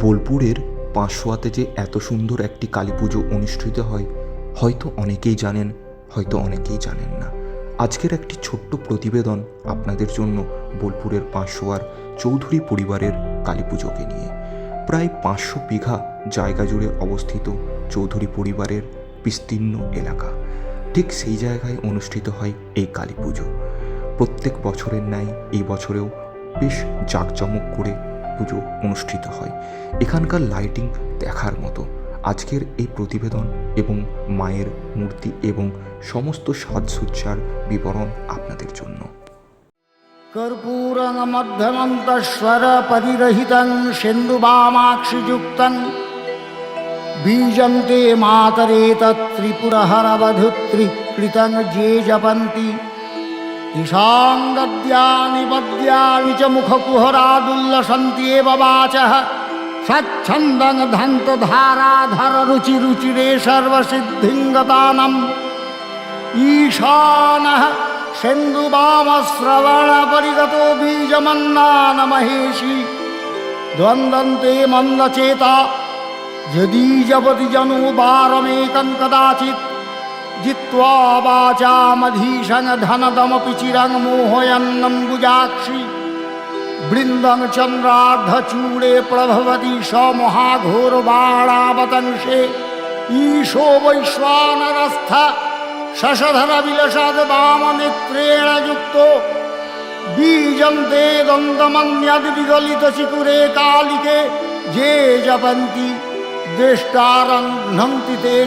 বোলপুরের পাঁশোয়াতে যে এত সুন্দর একটি কালী পুজো অনুষ্ঠিত হয়, হয়তো অনেকেই জানেন, হয়তো অনেকেই জানেন না। আজকের একটি ছোট্ট প্রতিবেদন আপনাদের জন্য বোলপুরের পাঁশোয়ার চৌধুরী পরিবারের কালী পুজোকে নিয়ে। প্রায় পাঁচশো বিঘা জায়গা জুড়ে অবস্থিত চৌধুরী পরিবারের বিস্তীর্ণ এলাকা। ঠিক সেই জায়গায় অনুষ্ঠিত হয় এই কালী পুজো। প্রত্যেক বছরের ন্যায় এই বছরেও বেশ জাঁকজমক করে পুজো অনুষ্ঠিত হয়। এখানকার লাইটিং দেখার মতো। আজকের এই প্রতিবেদন এবং মায়ের মূর্তি এবং সমস্ত সাজসজ্জার বিবরণ আপনাদের জন্য। কর্পূরমধ্যমন্তস্বর পরিরহিতং সিন্ধুবামাক্ষিযুক্তং। বীজন্তে মাতরেত ত্রিপুরহরবধুত্রি কৃতং যে জপন্তি। নিষাঙ্গদ্যানি পদ্যানি চ মুখকুহরাদুল্লসন্তি এব বাচহ সচ্ছন্দং ধন্ত ধারাধর রুচি রুচিরে সর্বসিদ্ধিঙ্গতানম ঈশান সেন্দুবামশ্রবণ পরিগত বীজমন্নান মহেশী দ্বন্দ্বন্তে মন্দচেতা যদীজপতি জনু বারমেকং কদাচিৎ जित्वा वाचामधीशं धनदमपि चिरं मोहयन्नम्बुजाक्षि बृन्दं चन्द्रार्धचूडे प्रभवति स महाघोरबाणावतंशे ईशो वैश्वानरस्थ शशधरविलसद् वामनेत्रेण युक्तो बीजं ते दन्तमन्यद्विगलितचिकुरे कालिके ये जपन्ति द्रष्टारं घ्नन्ति ते